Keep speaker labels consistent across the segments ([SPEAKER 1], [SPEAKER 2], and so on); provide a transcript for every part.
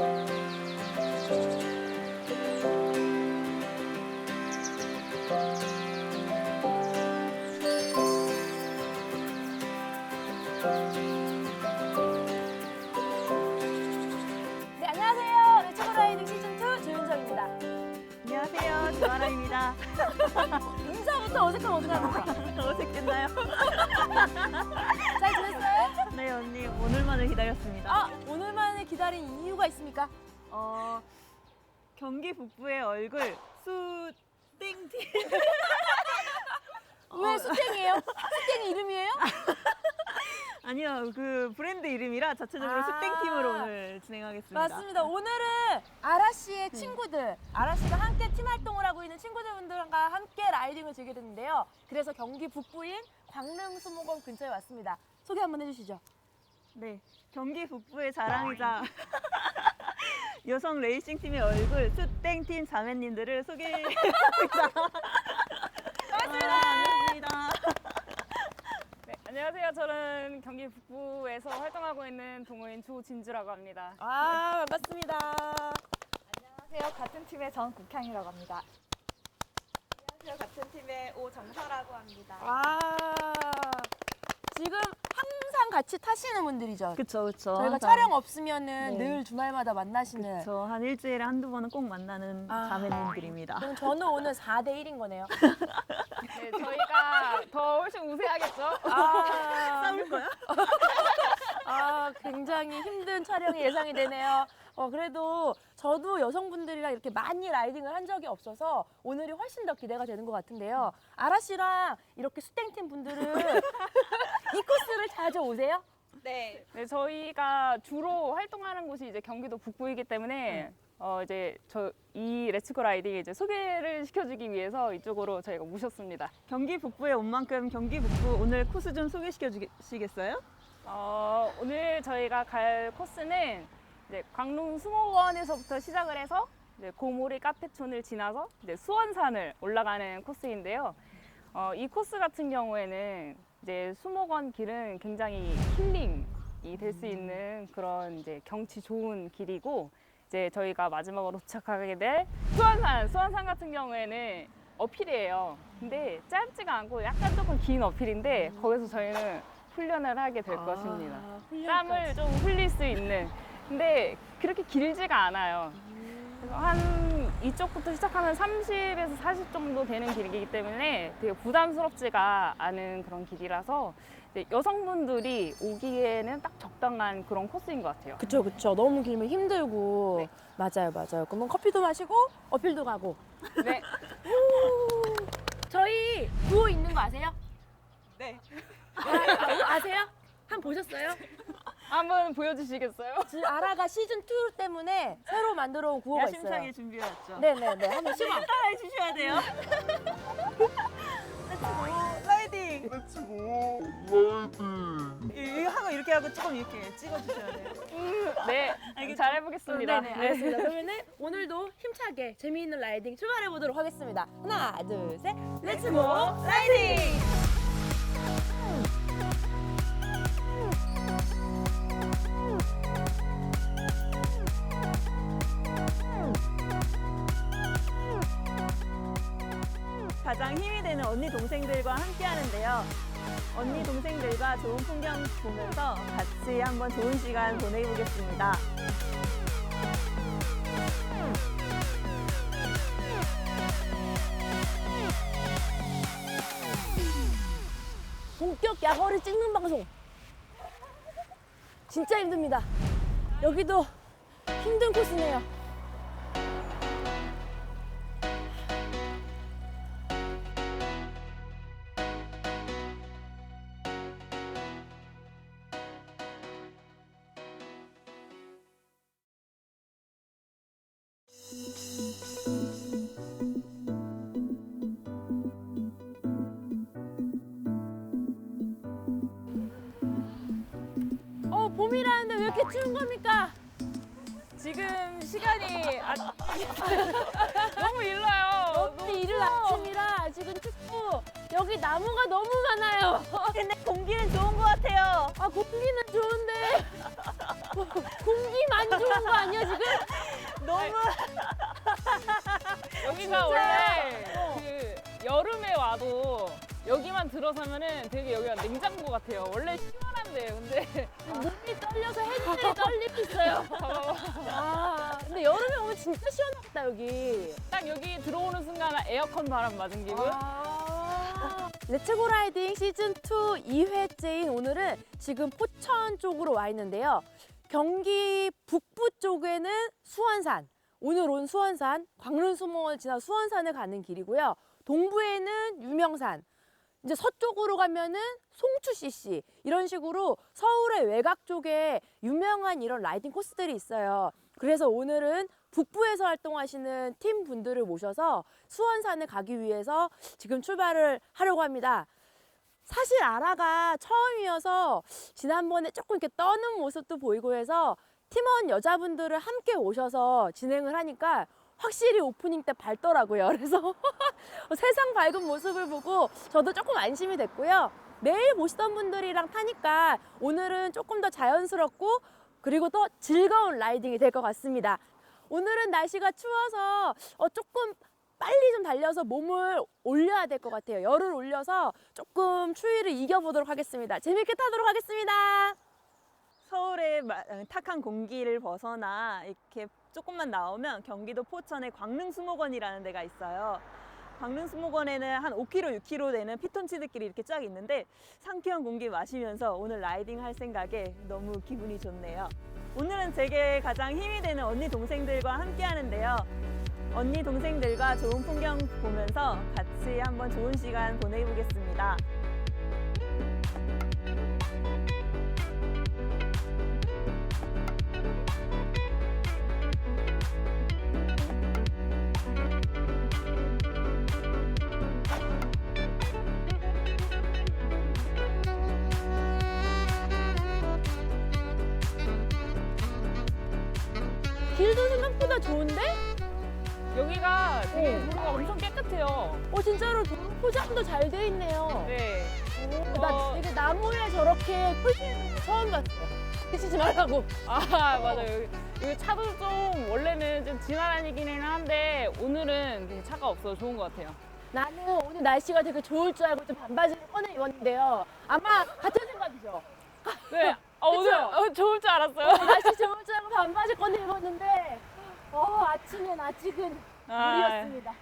[SPEAKER 1] 네,
[SPEAKER 2] 경기 북부의 얼굴, 수, 땡티.
[SPEAKER 1] 왜 수땡이에요? 수땡이 이름이에요?
[SPEAKER 2] 아니요, 그 브랜드 이름이라 자체적으로
[SPEAKER 1] 아.
[SPEAKER 2] 수땡팀으로 오늘 진행하겠습니다.
[SPEAKER 1] 맞습니다. 오늘은 아라 씨의 친구들, 아라 씨가 함께 팀 활동을 하고 있는 친구들분들과 함께 라이딩을 즐기게 됐는데요. 그래서 경기 북부인 광릉 수목원 근처에 왔습니다. 소개 한번 해주시죠.
[SPEAKER 2] 네, 경기 북부의 자랑이자 여성 레이싱 팀의 얼굴, 수땡팀 자매님들을 소개합니다. 반갑습니다. 반갑습니다.
[SPEAKER 3] 네, 안녕하세요. 저는 경기 북부에서 활동하고 있는 동호인 조진주라고 합니다.
[SPEAKER 1] 아, 반갑습니다.
[SPEAKER 4] 안녕하세요. 같은 팀의 전국향이라고 합니다. 안녕하세요. 같은 팀의 오정서라고 합니다.
[SPEAKER 1] 아, 지금 항상 같이 타시는 분들이죠.
[SPEAKER 2] 그쵸, 그쵸.
[SPEAKER 1] 저희가
[SPEAKER 2] 항상.
[SPEAKER 1] 촬영 없으면은
[SPEAKER 2] 네.
[SPEAKER 1] 늘 주말마다 만나시는.
[SPEAKER 2] 저한 일주일에 한두 번은 꼭 만나는
[SPEAKER 1] 아.
[SPEAKER 2] 자매님들입니다.
[SPEAKER 1] 그럼 저는 오늘 4대 1인 거네요.
[SPEAKER 3] 네, 저희가 더 훨씬 우세하겠죠?
[SPEAKER 1] 아,
[SPEAKER 2] 싸울 거야?
[SPEAKER 1] 아, 굉장히 힘든 촬영이 예상이 되네요. 어, 그래도 저도 여성분들이랑 이렇게 많이 라이딩을 한 적이 없어서 오늘이 훨씬 더 기대가 되는 것 같은데요. 아라 씨랑 이렇게 수땡팀 분들은 이 코스를 자주 오세요?
[SPEAKER 4] 네.
[SPEAKER 3] 네, 저희가 주로 활동하는 곳이 이제 경기도 북부이기 때문에 어 이제 저 이 레츠고 라이딩 이제 소개를 시켜주기 위해서 이쪽으로 저희가 모셨습니다.
[SPEAKER 2] 경기 북부에 온 만큼 경기 북부 오늘 코스 좀 소개시켜 주시겠어요?
[SPEAKER 3] 어, 오늘 저희가 갈 코스는 이제 광릉 수목원에서부터 시작을 해서 이제 고모리 카페촌을 지나서 이제 수원산을 올라가는 코스인데요. 어, 이 코스 같은 경우에는 이제 수목원 길은 굉장히 힐링이 될 수 있는 그런 이제 경치 좋은 길이고 이제 저희가 마지막으로 도착하게 될 수원산, 수원산 같은 경우에는 어필이에요. 근데 짧지가 않고 약간 조금 긴 어필인데 거기서 저희는 훈련을 하게 될 것입니다.
[SPEAKER 1] 아, 훈련까지.
[SPEAKER 3] 땀을 좀 흘릴 수 있는. 근데 그렇게 길지가 않아요. 그래서 한 이쪽부터 시작하면 30에서 40 정도 되는 길이기 때문에 되게 부담스럽지가 않은 그런 길이라서 이제 여성분들이 오기에는 딱 적당한 그런 코스인 것 같아요.
[SPEAKER 1] 그쵸 그쵸 너무 길면 힘들고 맞아요 맞아요 그러면 커피도 마시고 어필도 가고
[SPEAKER 3] 네.
[SPEAKER 1] 저희 구호 있는 거 아세요?
[SPEAKER 2] 네.
[SPEAKER 1] 아, 아세요? 한번 보셨어요?
[SPEAKER 3] 한번 보여주시겠어요?
[SPEAKER 1] 지금 아라가 시즌 2 때문에 새로 만들어 온 구호가 있어요.
[SPEAKER 2] 야심차게 준비해왔죠.
[SPEAKER 1] 네네네 한번 시범.
[SPEAKER 2] 따라해 주셔야 돼요. 렛츠고 라이딩.
[SPEAKER 5] 렛츠고 라이딩
[SPEAKER 2] 이거 하고 이렇게 하고 조금 이렇게 찍어 주셔야 돼요.
[SPEAKER 3] 네. 잘 해보겠습니다.
[SPEAKER 1] 네네 알겠습니다. 그러면은 오늘도 힘차게 재미있는 라이딩 출발해 보도록 하겠습니다. 하나 둘 셋, 렛츠 고 라이딩.
[SPEAKER 2] 가장 힘이 되는 언니 동생들과 함께 하는데요. 언니 동생들과 좋은 풍경 보면서 같이 한번 좋은 시간 보내보겠습니다.
[SPEAKER 1] 본격 야거를 찍는 방송. 진짜 힘듭니다. 여기도 힘든 코스네요. 봄이라는데 왜 이렇게 추운 겁니까?
[SPEAKER 3] 지금 시간이 아, 너무 일러요.
[SPEAKER 1] 너무 이른 아침이라 지금 춥고 여기 나무가 너무 많아요.
[SPEAKER 2] 근데 공기는 좋은 것 같아요.
[SPEAKER 1] 아 공기는 좋은데 공기만 좋은 거 아니야 지금?
[SPEAKER 2] 너무
[SPEAKER 3] 여기가 원래 그 여름에 와도 여기만 들어서면은 되게 여기가 냉장고 같아요. 원래 시원한데요. 근데
[SPEAKER 1] 몸이 떨려서 핸들이 떨리고 있어요. 아, 근데 여름에 오면 진짜 시원하겠다 여기.
[SPEAKER 3] 딱 여기 들어오는 순간 에어컨 바람 맞은 기분?
[SPEAKER 1] 아. 레츠고 라이딩 시즌 2 2회째인 오늘은 지금 포천 쪽으로 와 있는데요. 경기 북부 쪽에는 수원산, 오늘 온 수원산, 광릉수목을 지나 수원산을 가는 길이고요. 동부에는 유명산, 이제 서쪽으로 가면은 송추 CC 이런 식으로 서울의 외곽 쪽에 유명한 이런 라이딩 코스들이 있어요. 그래서 오늘은 북부에서 활동하시는 팀 분들을 모셔서 수원산을 가기 위해서 지금 출발을 하려고 합니다. 사실 아라가 처음이어서 지난번에 조금 이렇게 떠는 모습도 보이고 해서 팀원 여자분들을 함께 오셔서 진행을 하니까 확실히 오프닝 때 밝더라고요. 그래서 세상 밝은 모습을 보고 저도 조금 안심이 됐고요. 매일 보시던 분들이랑 타니까 오늘은 조금 더 자연스럽고 그리고 더 즐거운 라이딩이 될 것 같습니다. 오늘은 날씨가 추워서 어, 조금 빨리 좀 달려서 몸을 올려야 될 것 같아요. 열을 올려서 조금 추위를 이겨보도록 하겠습니다. 재밌게 타도록 하겠습니다.
[SPEAKER 2] 서울의 마- 탁한 공기를 벗어나 이렇게 조금만 나오면 경기도 포천의 광릉수목원이라는 데가 있어요. 광릉수목원에는 한 5km, 6km 되는 피톤치드길이 이렇게 쫙 있는데 상쾌한 공기 마시면서 오늘 라이딩 할 생각에 너무 기분이 좋네요. 오늘은 제게 가장 힘이 되는 언니 동생들과 함께 하는데요. 언니 동생들과 좋은 풍경 보면서 같이 한번 좋은 시간 보내보겠습니다.
[SPEAKER 3] 여기가 되게
[SPEAKER 1] 어.
[SPEAKER 3] 도로가 엄청 깨끗해요.
[SPEAKER 1] 어 진짜로 포장도 잘 돼 있네요.
[SPEAKER 3] 네.
[SPEAKER 1] 나
[SPEAKER 3] 어.
[SPEAKER 1] 되게 나무에 저렇게 표시는 거 처음 봤어요. 해치지 말라고.
[SPEAKER 3] 아 맞아요. 여기, 여기 차도 좀 원래는 좀 지나다니기는 한데 오늘은 되게 차가 없어서 좋은 것 같아요.
[SPEAKER 1] 나는 오늘 날씨가 되게 좋을 줄 알고 좀 반바지를 꺼내 입었는데요. 아마 같은 생각이죠.
[SPEAKER 3] 네. 아, 오늘
[SPEAKER 1] 그쵸?
[SPEAKER 3] 어, 좋을 줄 알았어요.
[SPEAKER 1] 어, 날씨 좋을 줄 알고 반바지 꺼내 입었는데 어, 아침엔 아직은
[SPEAKER 3] 아,
[SPEAKER 1] 무리였습니다.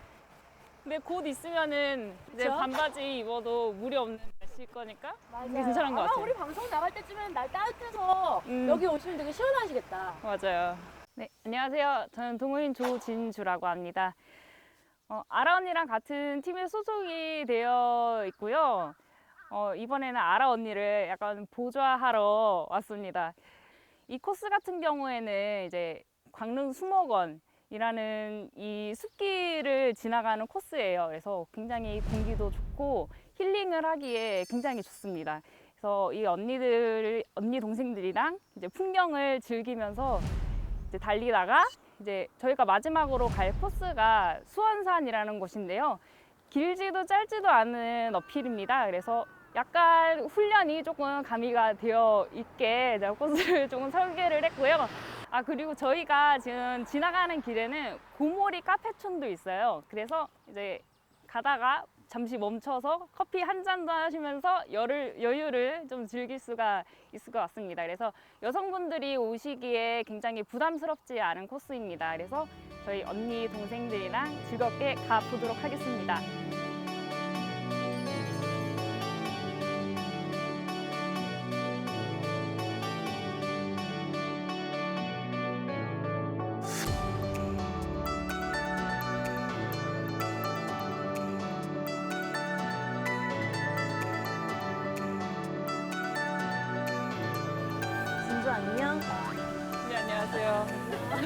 [SPEAKER 3] 근데 곧 있으면은 이제
[SPEAKER 1] 그쵸?
[SPEAKER 3] 반바지 입어도 무리 없는 날씨일 거니까
[SPEAKER 1] 맞아요.
[SPEAKER 3] 괜찮은 것
[SPEAKER 1] 아마
[SPEAKER 3] 같아요.
[SPEAKER 1] 우리 방송 나갈 때쯤엔 날 따뜻해서
[SPEAKER 3] 음.
[SPEAKER 1] 여기 오시면 되게 시원하시겠다.
[SPEAKER 3] 맞아요. 네, 안녕하세요. 저는 동호인 조진주라고 합니다. 어, 아라 언니랑 같은 팀에 소속이 되어 있고요. 어, 이번에는 아라 언니를 약간 보좌하러 왔습니다. 이 코스 같은 경우에는 이제 광릉 수목원 이라는 이 숲길을 지나가는 코스예요. 그래서 굉장히 공기도 좋고 힐링을 하기에 굉장히 좋습니다. 그래서 이 언니들, 언니 동생들이랑 이제 풍경을 즐기면서 이제 달리다가 이제 저희가 마지막으로 갈 코스가 수원산이라는 곳인데요. 길지도 짧지도 않은 어필입니다. 그래서 약간 훈련이 조금 가미가 되어 있게 제가 코스를 조금 설계를 했고요. 아 그리고 저희가 지금 지나가는 길에는 고모리 카페촌도 있어요. 그래서 이제 가다가 잠시 멈춰서 커피 한 잔도 하시면서 열을, 여유를 좀 즐길 수가 있을 것 같습니다. 그래서 여성분들이 오시기에 굉장히 부담스럽지 않은 코스입니다. 그래서 저희 언니 동생들이랑 즐겁게 가보도록 하겠습니다.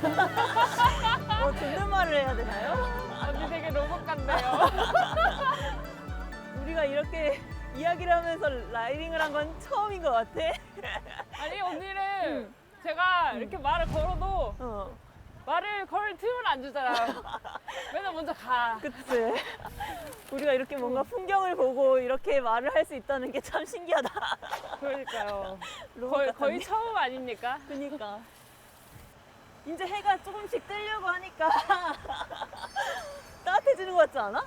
[SPEAKER 2] 뭐 존댓말을 해야 되나요?
[SPEAKER 3] 언니 되게 로봇 같네요.
[SPEAKER 2] 우리가 이렇게 이야기를 하면서 라이딩을 한 건 처음인 것 같아.
[SPEAKER 3] 아니 언니는 제가 이렇게 말을 걸어도
[SPEAKER 2] 어,
[SPEAKER 3] 말을 걸 틈을 안 주잖아요. 맨날 먼저 가.
[SPEAKER 2] 그치. 우리가 이렇게 뭔가 풍경을 보고 이렇게 말을 할 수 있다는 게 참 신기하다.
[SPEAKER 3] 그러니까요.
[SPEAKER 2] 로봇
[SPEAKER 3] 거의,
[SPEAKER 2] 같았네.
[SPEAKER 3] 거의 처음 아닙니까?
[SPEAKER 2] 그니까. 이제 해가 조금씩 뜨려고 하니까 따뜻해지는 것 같지 않아?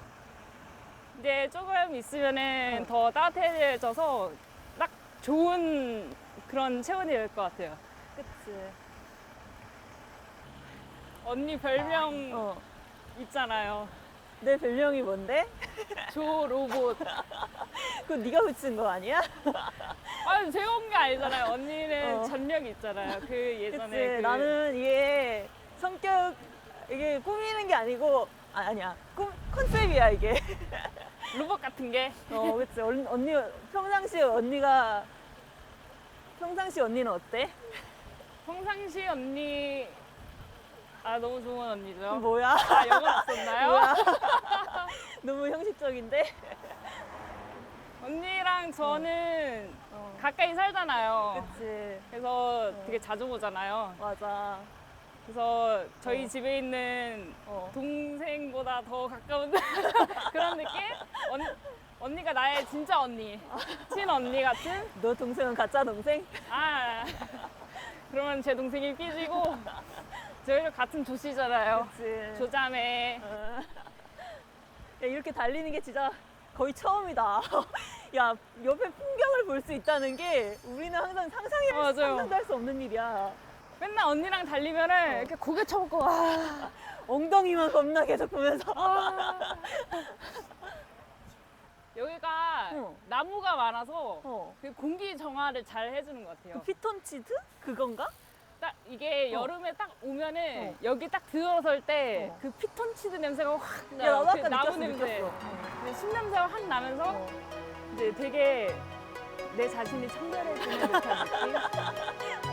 [SPEAKER 3] 이제 조금 있으면은
[SPEAKER 2] 어.
[SPEAKER 3] 더 따뜻해져서 딱 좋은 그런 체온이 될 것 같아요.
[SPEAKER 2] 그치.
[SPEAKER 3] 언니 별명
[SPEAKER 2] 어.
[SPEAKER 3] 있잖아요.
[SPEAKER 2] 내 별명이 뭔데?
[SPEAKER 3] 조 로봇.
[SPEAKER 2] 그거 네가 붙인 거 아니야?
[SPEAKER 3] 아니 제가 온 게 아니잖아요. 언니는
[SPEAKER 2] 어.
[SPEAKER 3] 전력이 있잖아요. 그 예전에
[SPEAKER 2] 그치.
[SPEAKER 3] 그
[SPEAKER 2] 나는 이게 성격 이게 꾸미는 게 아니고 아, 아니야. 꿈 컨셉이야 이게.
[SPEAKER 3] 로봇 같은 게
[SPEAKER 2] 어, 그치. 언- 언니 평상시에 언니가 평상시 언니는 어때?
[SPEAKER 3] 평상시 언니 아 너무 좋은 언니죠.
[SPEAKER 2] 뭐야?
[SPEAKER 3] 아 영어 없었나요?
[SPEAKER 2] 뭐야? 너무 형식적인데?
[SPEAKER 3] 언니랑 저는
[SPEAKER 2] 어.
[SPEAKER 3] 가까이 살잖아요.
[SPEAKER 2] 그치.
[SPEAKER 3] 그래서 되게 자주 보잖아요.
[SPEAKER 2] 맞아.
[SPEAKER 3] 그래서 저희
[SPEAKER 2] 어.
[SPEAKER 3] 집에 있는
[SPEAKER 2] 어.
[SPEAKER 3] 동생보다 더 가까운 그런 느낌? 언, 언니가 나의 진짜 언니, 친 언니 같은?
[SPEAKER 2] 너 동생은 가짜 동생?
[SPEAKER 3] 아 그러면 제 동생이 삐지고 저희도 같은 조씨잖아요.
[SPEAKER 2] 그치.
[SPEAKER 3] 조자매.
[SPEAKER 2] 어. 야, 이렇게 달리는 게 진짜 거의 처음이다. 야, 옆에 풍경을 볼 수 있다는 게 우리는 항상 상상이
[SPEAKER 3] 어, 맞아요.
[SPEAKER 2] 상상도 할 수 없는 일이야.
[SPEAKER 3] 맨날 언니랑 달리면은 이렇게 고개 쳐먹고 와.
[SPEAKER 2] 엉덩이만 겁나 계속 보면서.
[SPEAKER 3] 여기가
[SPEAKER 2] 어.
[SPEAKER 3] 나무가 많아서
[SPEAKER 2] 어.
[SPEAKER 3] 그 공기 정화를 잘 해주는 것 같아요.
[SPEAKER 2] 그 피톤치드? 그건가?
[SPEAKER 3] 딱 이게
[SPEAKER 2] 어.
[SPEAKER 3] 여름에 딱 오면은
[SPEAKER 2] 어.
[SPEAKER 3] 여기 딱 들어설 때
[SPEAKER 2] 어.
[SPEAKER 3] 그 피톤치드 냄새가 확
[SPEAKER 2] 야,
[SPEAKER 3] 나요.
[SPEAKER 2] 나도
[SPEAKER 3] 그
[SPEAKER 2] 아까
[SPEAKER 3] 나무
[SPEAKER 2] 느꼈어,
[SPEAKER 3] 냄새.
[SPEAKER 2] 느꼈어.
[SPEAKER 3] 그 신냄새가 확 나면서
[SPEAKER 2] 어.
[SPEAKER 3] 이제 되게 내 자신이 청결해지는 듯한 느낌.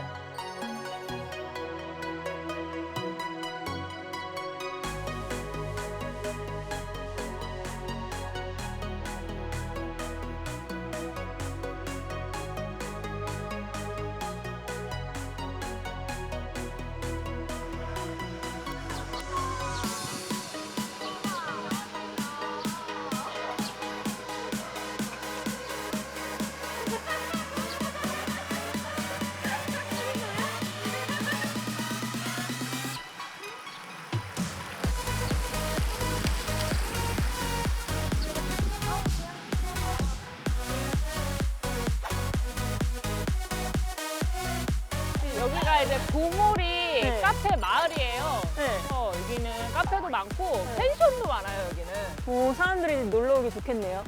[SPEAKER 3] 이제 고모리
[SPEAKER 2] 네.
[SPEAKER 3] 카페 마을이에요.
[SPEAKER 2] 네.
[SPEAKER 3] 그래서 여기는 카페도 많고 펜션도 많아요. 여기는
[SPEAKER 2] 오, 사람들이 놀러 오기 좋겠네요.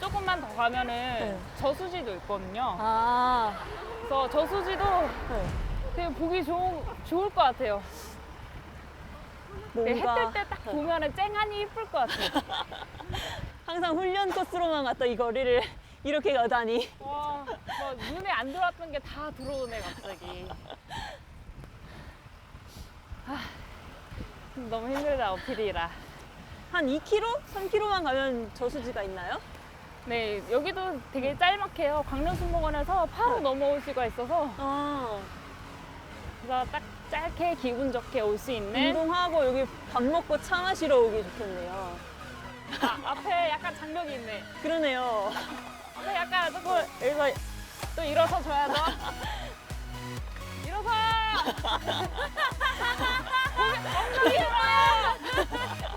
[SPEAKER 3] 조금만 더 가면은
[SPEAKER 2] 네.
[SPEAKER 3] 저수지도 있거든요.
[SPEAKER 2] 아,
[SPEAKER 3] 그래서 저수지도
[SPEAKER 2] 네.
[SPEAKER 3] 되게 보기 좋은, 좋을 것 같아요. 해
[SPEAKER 2] 뭔가
[SPEAKER 3] 뜰때 딱 보면은 쨍하니 이쁠 것 같아요.
[SPEAKER 2] 항상 훈련 코스로만 갔다 이 거리를 이렇게 가다니.
[SPEAKER 3] 와, 뭐 눈에 안 들어왔던 게 다 들어오네 갑자기. 아, 너무 힘들다 어필이라.
[SPEAKER 2] 한 2km? 3km만 가면 저수지가 있나요?
[SPEAKER 3] 네, 여기도 되게 짤막해요. 광릉순복원에서 바로
[SPEAKER 2] 네.
[SPEAKER 3] 넘어올 수가 있어서
[SPEAKER 2] 아,
[SPEAKER 3] 그래서 딱 짧게 기분 좋게 올 수 있는
[SPEAKER 2] 운동하고 여기 밥 먹고 차 마시러 오기 좋겠네요.
[SPEAKER 3] 아, 앞에 약간 장벽이 있네.
[SPEAKER 2] 그러네요.
[SPEAKER 3] 앞에 약간 조금 여기서 또 일어서 줘야죠.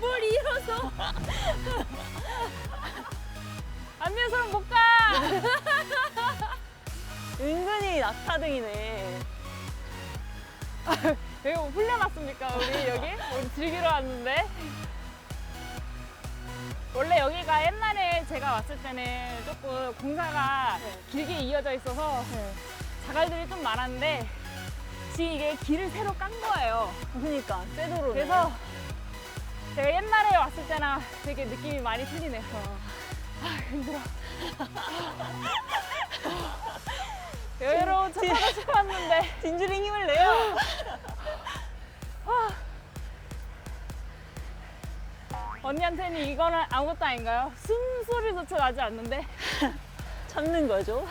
[SPEAKER 1] 뭘 일어서?
[SPEAKER 3] 안 돼서는 못 가!
[SPEAKER 2] 은근히 낙타등이네.
[SPEAKER 3] 여기 훈련 왔습니까, 우리 여기? 우리 즐기러 왔는데? 원래 여기가 옛날에 제가 왔을 때는 조금 공사가
[SPEAKER 2] 네.
[SPEAKER 3] 길게 이어져 있어서 자갈들이 좀 많았는데 지금 이게 길을 새로 깐 거예요.
[SPEAKER 2] 그러니까 쇠도로.
[SPEAKER 3] 그래서 제가 옛날에 왔을 때랑 되게 느낌이 많이 틀리네요. 아, 힘들어. 여유로운 차 타고 싶었는데
[SPEAKER 2] 진주링 힘을 내요.
[SPEAKER 3] 언니한테는 이거는 아무것도 아닌가요? 숨소리조차 나지 않는데
[SPEAKER 2] 참는 거죠.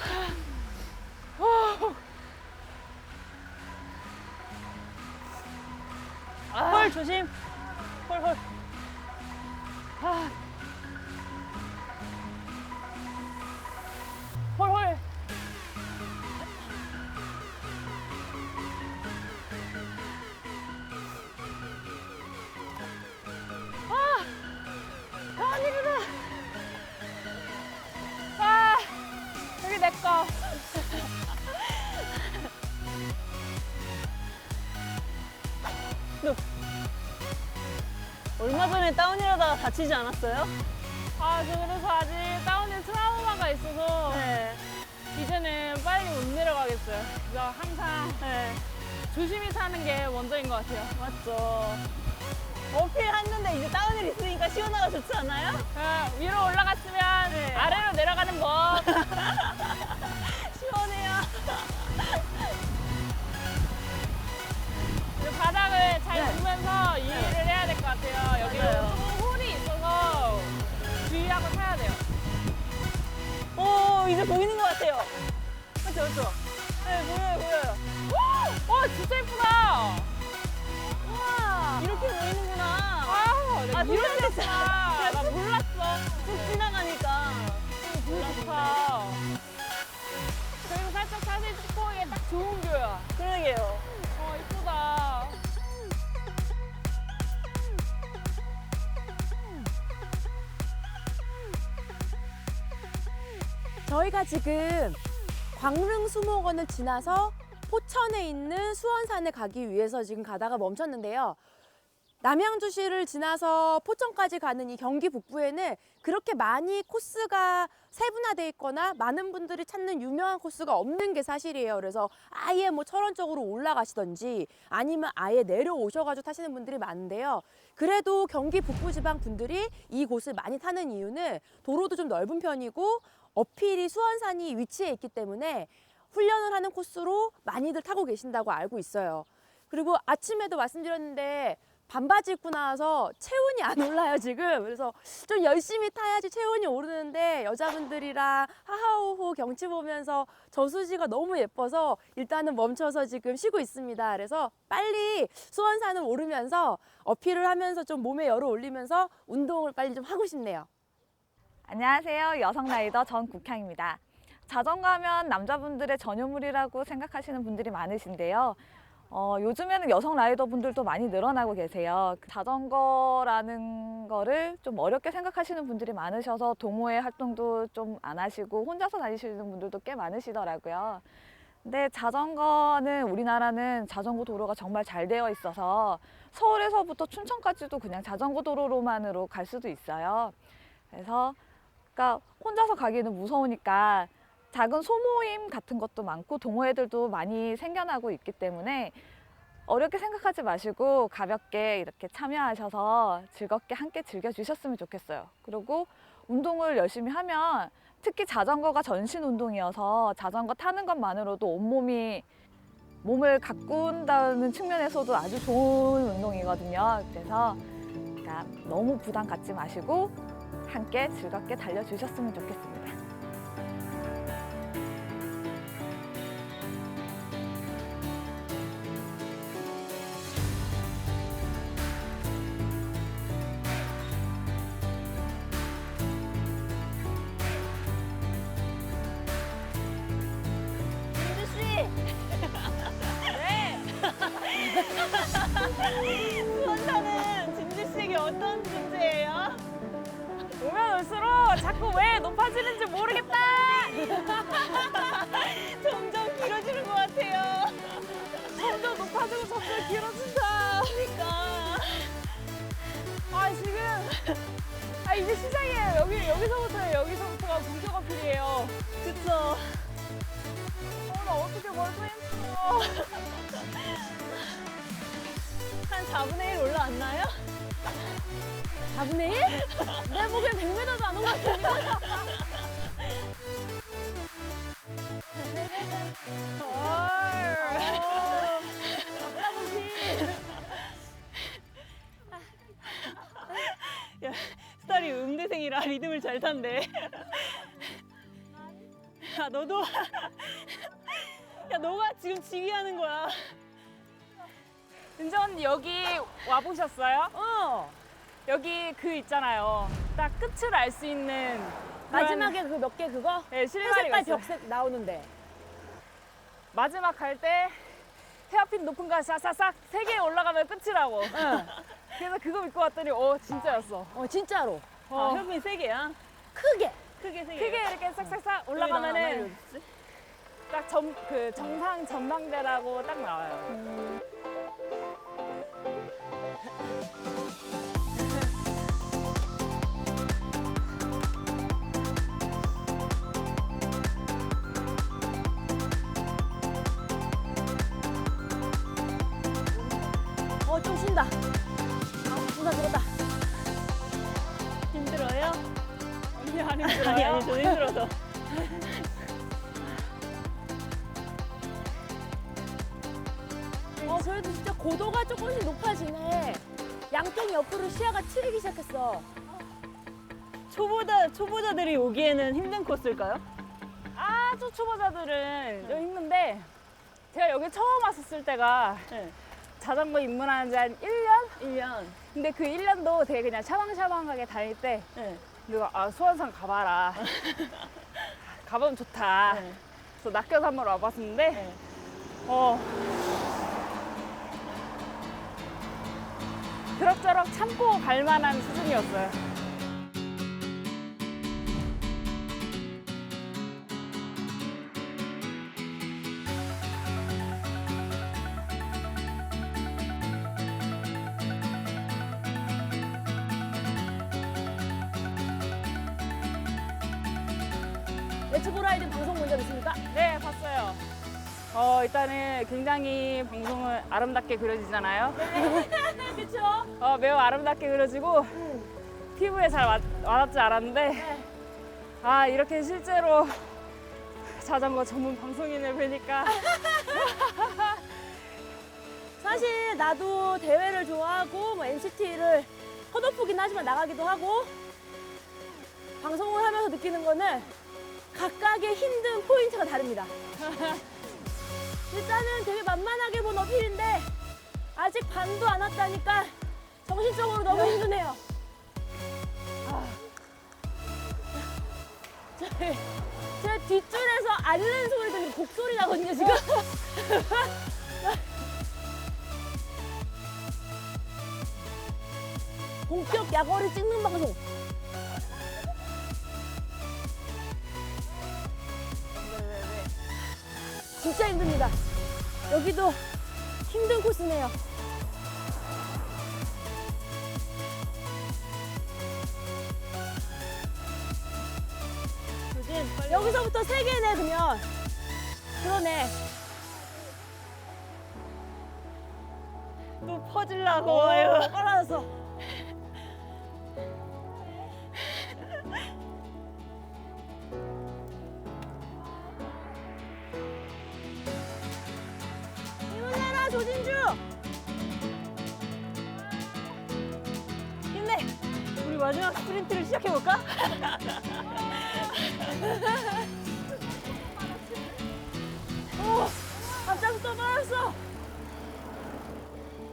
[SPEAKER 2] 헐 조심. 헐 헐.
[SPEAKER 3] 아. 헐 헐
[SPEAKER 2] 다치지 않았어요?
[SPEAKER 3] 아, 저 그래서 아직 다운힐 트라우마가 있어서
[SPEAKER 2] 네.
[SPEAKER 3] 이제는 빨리 못 내려가겠어요. 그래서 항상
[SPEAKER 2] 네.
[SPEAKER 3] 조심히 타는 게 먼저인 것 같아요.
[SPEAKER 2] 맞죠. 어필 했는데 이제 다운힐 있으니까 시원하가 좋지 않아요?
[SPEAKER 3] 아, 위로 올라갔으면
[SPEAKER 2] 네.
[SPEAKER 3] 아래로 내려가는 법.
[SPEAKER 2] 시원해요.
[SPEAKER 3] 그 바닥을 잘
[SPEAKER 2] 네.
[SPEAKER 3] 보면서 유의를
[SPEAKER 2] 오, 이제 보이는 것 같아요. 그렇죠, 그렇죠. 네, 보여요, 보여요.
[SPEAKER 3] 와, 진짜 예쁘다.
[SPEAKER 2] 우와, 이렇게 보이는구나.
[SPEAKER 3] 아, 나
[SPEAKER 2] 아,
[SPEAKER 3] 이런
[SPEAKER 2] 진짜
[SPEAKER 3] 데구나. 나 몰랐어.
[SPEAKER 2] 쭉 지나가니까.
[SPEAKER 3] 좋다. 그리고 살짝 사진 찍고 이게 딱 좋은 뷰야.
[SPEAKER 2] 그러게요.
[SPEAKER 3] 어, 이쁘다.
[SPEAKER 1] 저희가 지금 광릉수목원을 지나서 포천에 있는 수원산에 가기 위해서 지금 가다가 멈췄는데요. 남양주시를 지나서 포천까지 가는 이 경기 북부에는 그렇게 많이 코스가 세분화돼 있거나 많은 분들이 찾는 유명한 코스가 없는 게 사실이에요. 그래서 아예 뭐 철원 쪽으로 올라가시던지 아니면 아예 내려오셔가지고 타시는 분들이 많은데요. 그래도 경기 북부 지방 분들이 이 곳을 많이 타는 이유는 도로도 좀 넓은 편이고 어필이 수원산이 위치해 있기 때문에 훈련을 하는 코스로 많이들 타고 계신다고 알고 있어요. 그리고 아침에도 말씀드렸는데 반바지 입고 나와서 체온이 안 올라요 지금 그래서 좀 열심히 타야지 체온이 오르는데 여자분들이랑 하하호호 경치 보면서 저수지가 너무 예뻐서 일단은 멈춰서 지금 쉬고 있습니다 그래서 빨리 수원산을 오르면서 어필을 하면서 좀 몸에 열을 올리면서 운동을 빨리 좀 하고 싶네요
[SPEAKER 4] 안녕하세요. 여성 라이더 전국향입니다. 자전거 하면 남자분들의 전유물이라고 생각하시는 분들이 많으신데요. 어, 요즘에는 여성 라이더 분들도 많이 늘어나고 계세요. 그 자전거라는 거를 좀 어렵게 생각하시는 분들이 많으셔서 동호회 활동도 좀 안 하시고 혼자서 다니시는 분들도 꽤 많으시더라고요. 근데 자전거는 우리나라는 자전거 도로가 정말 잘 되어 있어서 서울에서부터 춘천까지도 그냥 자전거 도로로만으로 갈 수도 있어요. 그래서 그러니까 혼자서 가기는 무서우니까 작은 소모임 같은 것도 많고 동호회들도 많이 생겨나고 있기 때문에 어렵게 생각하지 마시고 가볍게 이렇게 참여하셔서 즐겁게 함께 즐겨주셨으면 좋겠어요. 그리고 운동을 열심히 하면 특히 자전거가 전신 운동이어서 자전거 타는 것만으로도 온몸이 몸을 가꾼다는 측면에서도 아주 좋은 운동이거든요. 그래서 그러니까 너무 부담 갖지 마시고 함께 즐겁게 달려주셨으면 좋겠습니다.
[SPEAKER 2] 어떤 존재예요?
[SPEAKER 3] 오면 올수록 자꾸 왜 높아지는지 모르겠다.
[SPEAKER 2] 점점 길어지는 것 같아요.
[SPEAKER 3] 점점 높아지고 점점 길어진다.
[SPEAKER 2] 그러니까.
[SPEAKER 3] 아 지금 아 이제 시작이에요. 여기 여기서부터 여기서부터가 본격 어필이에요.
[SPEAKER 2] 그쵸.
[SPEAKER 3] 어, 나 어떻게 멀고 힘들어.
[SPEAKER 2] 한 4분의 1 올라왔나요?
[SPEAKER 1] 4분의 1? 내 보기엔 100m도 안 온 것 같은데
[SPEAKER 2] 야, 스타리 음대생이라 리듬을 잘 탄대. 야, 너도. 야, 너가 지금 지휘하는 거야.
[SPEAKER 3] 은재 언니 여기 와 보셨어요?
[SPEAKER 1] 어
[SPEAKER 3] 여기 그 있잖아요. 딱 끝을 알 수 있는
[SPEAKER 1] 마지막에 그 몇 개 그거?
[SPEAKER 3] 네,
[SPEAKER 1] 한
[SPEAKER 3] 실마리가
[SPEAKER 1] 색깔
[SPEAKER 3] 있어요.
[SPEAKER 1] 벽색 나오는데
[SPEAKER 3] 마지막 갈 때 헤어핀 높은 거 싹싹싹 세 개 올라가면 끝이라고.
[SPEAKER 1] 응.
[SPEAKER 3] 그래서 그거 믿고 왔더니 어 진짜였어.
[SPEAKER 1] 어 진짜로
[SPEAKER 2] 아,
[SPEAKER 3] 어,
[SPEAKER 2] 협빈 세 개야.
[SPEAKER 1] 크게
[SPEAKER 2] 크게 세 개.
[SPEAKER 3] 크게 이렇게 싹싹싹 올라가면은 딱점그 정상 전망대라고 딱 나와요.
[SPEAKER 1] 어, 좀 쉰다. 아, 누나 들었다.
[SPEAKER 2] 힘들어요?
[SPEAKER 3] 언니 안 힘들어요?
[SPEAKER 2] 아니 아니 저 힘들어서.
[SPEAKER 1] 그래도 진짜 고도가 조금씩 높아지네. 양쪽 옆으로 시야가 트이기 시작했어.
[SPEAKER 2] 초보자 초보자들이 오기에는 힘든 코스일까요?
[SPEAKER 3] 아주 초보자들은 좀 힘든데 제가 여기 처음 왔었을 때가
[SPEAKER 2] 네.
[SPEAKER 3] 자전거 입문한 지 한 1년?
[SPEAKER 2] 1년.
[SPEAKER 3] 근데 그 1년도 되게 그냥 샤방샤방하게 다닐 때
[SPEAKER 2] 네.
[SPEAKER 3] 누가 아 수원산 가봐라 가보면 좋다
[SPEAKER 2] 네.
[SPEAKER 3] 그래서 낚여서 한번 와봤었는데
[SPEAKER 2] 네.
[SPEAKER 3] 어 그럭저럭 참고 갈 만한 수준이었어요.
[SPEAKER 1] 레츠고 라이드 방송 본 적 있습니까?
[SPEAKER 3] 네 봤어요. 어 일단은 굉장히 방송은 아름답게 그려지잖아요
[SPEAKER 1] 그쵸?
[SPEAKER 3] 어, 매우 아름답게 그려지고 피부에 잘 와, 와닿지 않았는데 아 이렇게 실제로 자전거 전문 방송인을 뵈니까
[SPEAKER 1] 사실 나도 대회를 좋아하고 뭐 NCT를 헛없긴 하지만 나가기도 하고 방송을 하면서 느끼는 거는 각각의 힘든 포인트가 다릅니다. 일단은 되게 만만하게 본 어필인데 아직 반도 안 왔다니까 정신적으로 너무 힘드네요. 아. 제, 제 뒷줄에서 앓는 소리 들리고 곡소리 나거든요 지금. 본격 야거를 찍는 방송. 진짜 힘듭니다. 여기도 힘든 코스네요. 여기서부터 세 개네 그러면. 그러네.
[SPEAKER 2] 또 퍼질라고.
[SPEAKER 1] 오,
[SPEAKER 2] 아유.
[SPEAKER 1] 빨라졌어.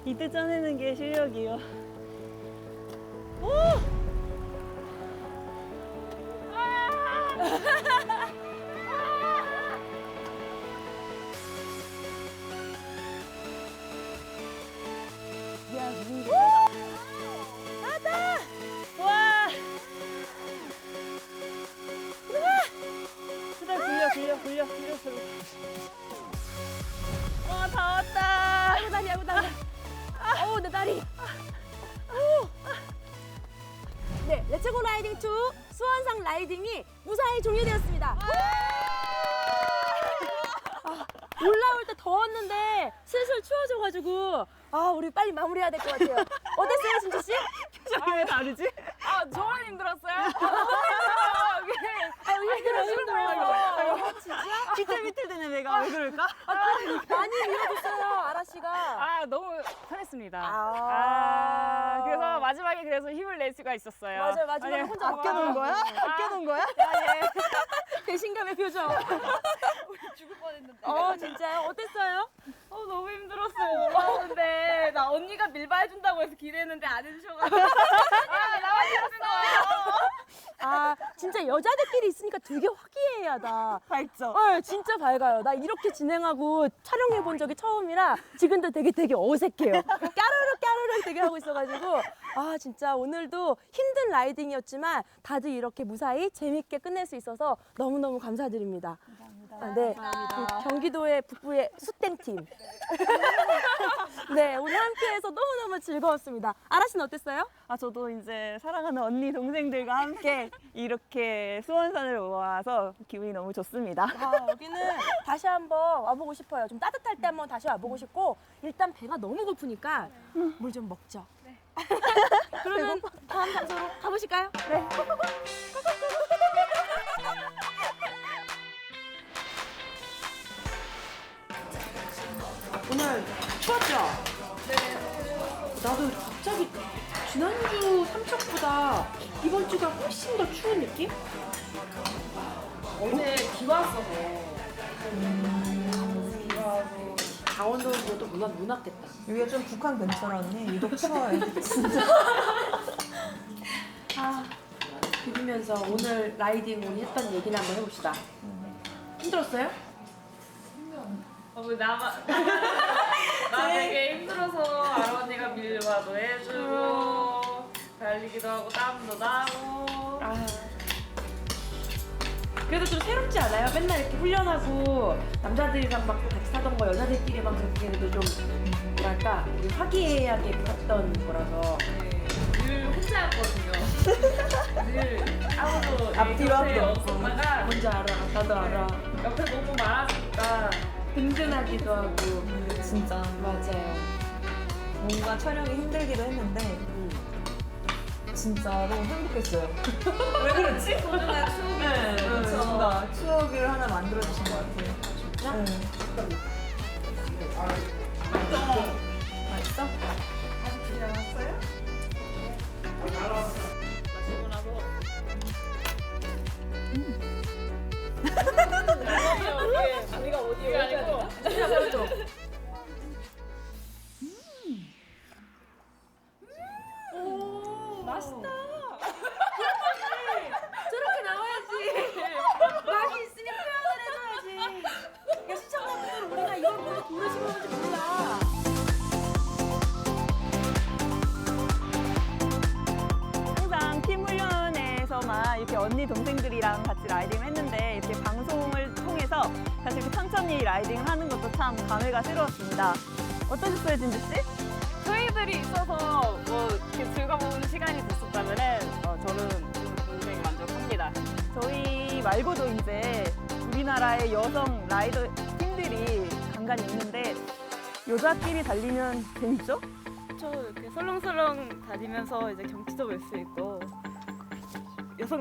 [SPEAKER 2] 이때 짜내는 게 실력이요. 왜 그럴까?
[SPEAKER 1] 많이 밀어줬어요, 아라 씨가.
[SPEAKER 3] 아 너무 편했습니다
[SPEAKER 1] 아.
[SPEAKER 3] 아, 그래서 마지막에 그래서 힘을 낼 수가 있었어요
[SPEAKER 1] 맞아요, 마지막에
[SPEAKER 3] 아니,
[SPEAKER 1] 혼자
[SPEAKER 2] 아껴놓은 거야? 아껴놓은 거야?
[SPEAKER 1] 배신감의 표정. 죽을 뻔했는데. 어, 진짜요? 어땠어요?
[SPEAKER 3] 어, 너무 힘들었어요 올라오는데 나 언니가 밀바해준다고 해서 기대했는데 안 해주셔가지고 아 나만 힘들었어요
[SPEAKER 1] 아, 진짜 여자들끼리 있으니까 되게 화기애애하다.
[SPEAKER 2] 밝죠?
[SPEAKER 1] 어, 진짜 밝아요. 나 이렇게 진행하고 촬영해 본 적이 처음이라 지금도 되게 되게 어색해요. 까르르 까르르 되게 하고 있어가지고 아 진짜 오늘도 힘든 라이딩이었지만 다들 이렇게 무사히 재밌게 끝낼 수 있어서 너무 너무 감사드립니다. 감사합니다. 네, 그 경기도의 북부의 수땡 팀. 네, 오늘 함께해서 너무너무 즐거웠습니다. 아라 씨는 어땠어요?
[SPEAKER 2] 아 저도 이제 사랑하는 언니 동생들과 함께 이렇게 수원산을 와서 기분이 너무 좋습니다.
[SPEAKER 1] 아, 여기는 다시 한번 와보고 싶어요. 좀 따뜻할 때 한번 다시 와보고 싶고 일단 배가 너무 고프니까 물 좀 먹죠. 네. 그러면 다음 장소로 가보실까요? 네. 오늘 추웠죠? 네. 나도 갑자기 지난주 삼척보다 이번 주가 훨씬 더 추운 느낌?
[SPEAKER 3] 어제 비 왔어서
[SPEAKER 1] 강원도도 못, 왔- 못 왔겠다.
[SPEAKER 2] 여기가 좀 북한 근처라네. 유독 추워요.
[SPEAKER 1] 아, 비비면서 오늘 라이딩 오늘 했던 얘기나 한번 해봅시다. 힘들었어요?
[SPEAKER 3] 어, 뭐 나만 나 되게 힘들어서 아버지가 밀와도 해주고 달리기도 하고 땀도 나고.
[SPEAKER 1] 아. 그래도 좀 새롭지 않아요? 맨날 이렇게 훈련하고 남자들이랑 막 같이 타던 거 여자들끼리만 그렇게 해도 좀 뭐랄까? 우리 화기애애하게 했던 거라서.
[SPEAKER 3] 늘 혼자였거든요. 늘. 아무도
[SPEAKER 2] 앞뒤로
[SPEAKER 3] 없었다가
[SPEAKER 1] 뭔지 알아. 나도 알아.
[SPEAKER 3] 옆에 너무 많아지니까
[SPEAKER 1] 든든하기도 하고
[SPEAKER 2] 진짜
[SPEAKER 1] 맞아요
[SPEAKER 2] 뭔가 촬영이 힘들기도 했는데
[SPEAKER 1] 음.
[SPEAKER 2] 진짜 너무 행복했어요. 왜 그렇지?
[SPEAKER 3] 소중한 추억이
[SPEAKER 2] 네,
[SPEAKER 3] 있어요.
[SPEAKER 2] 네, 뭔가 추억을 하나 만들어 주신 것 같아요.
[SPEAKER 1] 진짜?
[SPEAKER 2] 네. 맛있어?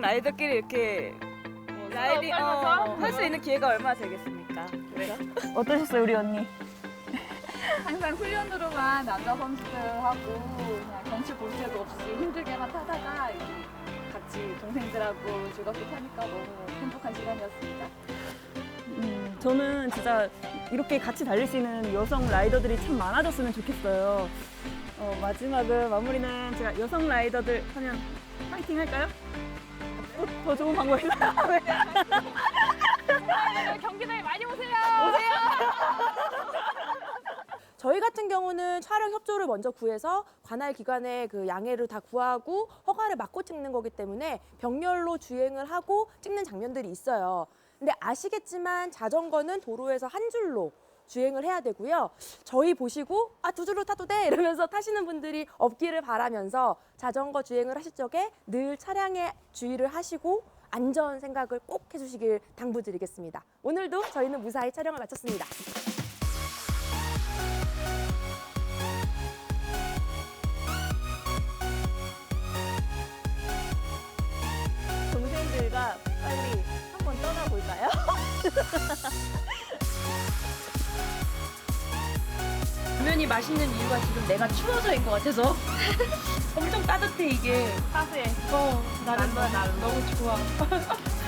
[SPEAKER 6] 라이더끼리 이렇게 뭐 라이딩
[SPEAKER 3] 떨면서?
[SPEAKER 6] 할수 있는 기회가 얼마나 되겠습니까? 그래서
[SPEAKER 2] 어떠셨어요, 우리 언니?
[SPEAKER 4] 항상 훈련으로만 남자 선수들하고 그냥 경치 볼 새도 없이 힘들게만 타다가 이제 같이 동생들하고 즐겁게 타니까 너무 행복한 시간이었습니다.
[SPEAKER 2] 음, 저는 진짜 이렇게 같이 달릴 수 있는 여성 라이더들이 참 많아졌으면 좋겠어요. 어, 마지막은 마무리는 제가 여성 라이더들 하면 파이팅 할까요? 어, 더 좋은 방법이 있나요?
[SPEAKER 3] 경기장에 많이 오세요.
[SPEAKER 1] 저희 같은 경우는 촬영 협조를 먼저 구해서 관할 기관에 그 양해를 다 구하고 허가를 받고 찍는 거기 때문에 병렬로 주행을 하고 찍는 장면들이 있어요. 근데 아시겠지만 자전거는 도로에서 한 줄로 주행을 해야 되고요. 저희 보시고 아 두 줄로 타도 돼 이러면서 타시는 분들이 없기를 바라면서 자전거 주행을 하실 적에 늘 차량에 주의를 하시고 안전 생각을 꼭 해주시길 당부드리겠습니다. 오늘도 저희는 무사히 촬영을 마쳤습니다.
[SPEAKER 2] 동생들과 빨리 한번 떠나볼까요?
[SPEAKER 1] 라면이 맛있는 이유가 지금 내가 추워서인 것 같아서. 엄청 따뜻해 이게.
[SPEAKER 3] 사수해.
[SPEAKER 1] 어 나는 너무 좋아